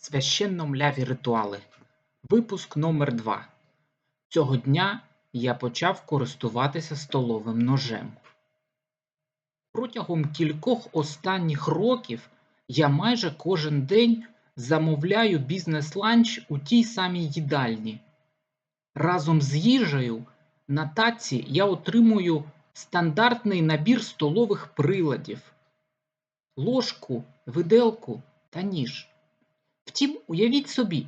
Священно-мляві ритуали. Випуск номер 2 Цього дня я почав користуватися столовим ножем. Протягом кількох останніх років я майже кожен день замовляю бізнес-ланч у тій самій їдальні. Разом з їжею на таці я отримую стандартний набір столових приладів: ложку, виделку та ніж. Втім, уявіть собі,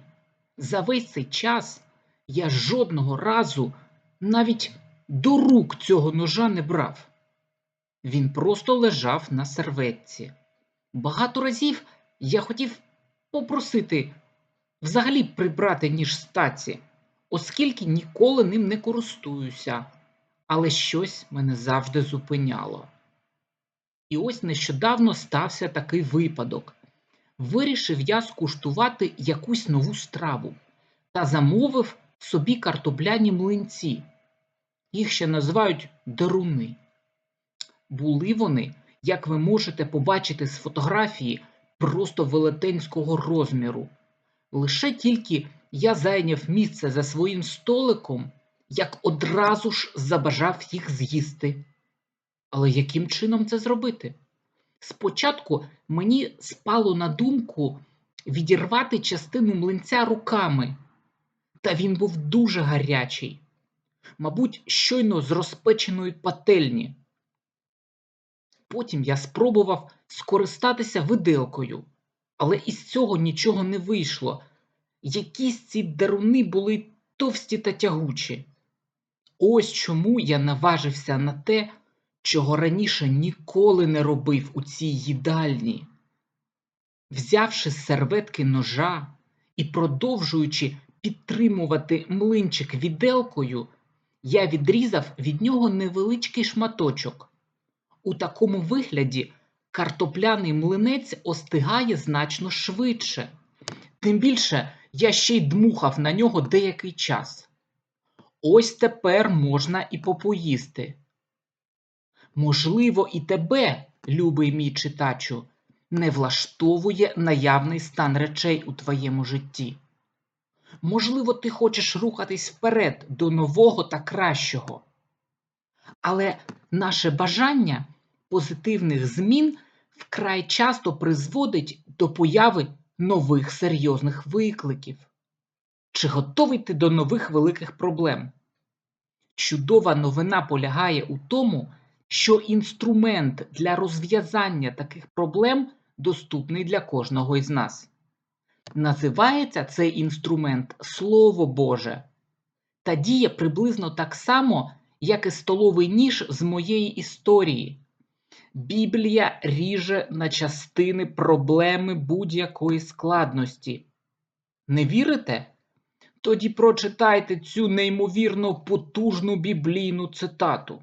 за весь цей час я жодного разу навіть до рук цього ножа не брав. Він просто лежав на серветці. Багато разів я хотів попросити взагалі прибрати ніж з таці, оскільки ніколи ним не користуюся, але щось мене завжди зупиняло. І ось нещодавно стався такий випадок. Вирішив я скуштувати якусь нову страву та замовив собі картопляні млинці. Їх ще називають деруни. Були вони, як ви можете побачити з фотографії, просто велетенського розміру. Лише тільки я зайняв місце за своїм столиком, як одразу ж забажав їх з'їсти. Але яким чином це зробити? Спочатку мені спало на думку відірвати частину млинця руками, та він був дуже гарячий, мабуть, щойно з розпеченої пательні. Потім я спробував скористатися виделкою, але із цього нічого не вийшло. Якісь ці деруни були товсті та тягучі. Ось чому я наважився на те, чого раніше ніколи не робив у цій їдальні. Взявши з серветки ножа і продовжуючи підтримувати млинчик віделкою, я відрізав від нього невеличкий шматочок. У такому вигляді картопляний млинець остигає значно швидше. Тим більше я ще й дмухав на нього деякий час. Ось тепер можна і попоїсти. Можливо, і тебе, любий мій читачу, не влаштовує наявний стан речей у твоєму житті. Можливо, ти хочеш рухатись вперед до нового та кращого. Але наше бажання позитивних змін вкрай часто призводить до появи нових серйозних викликів. Чи готовий ти до нових великих проблем? Чудова новина полягає у тому, що інструмент для розв'язання таких проблем доступний для кожного із нас. Називається цей інструмент Слово Боже та діє приблизно так само, як і столовий ніж з моєї історії. Біблія ріже на частини проблеми будь-якої складності. Не вірите? Тоді прочитайте цю неймовірно потужну біблійну цитату.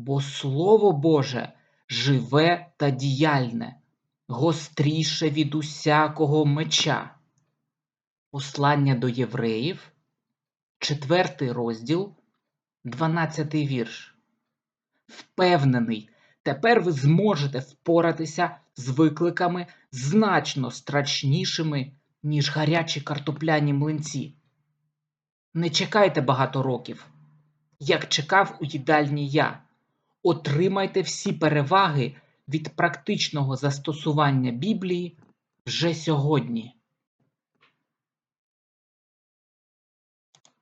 Бо Слово Боже живе та діяльне, гостріше від усякого меча. Послання до євреїв, 4 розділ, 12 вірш. Впевнений, тепер ви зможете впоратися з викликами значно страшнішими, ніж гарячі картопляні млинці. Не чекайте багато років, як чекав у їдальні я. Отримайте всі переваги від практичного застосування Біблії вже сьогодні.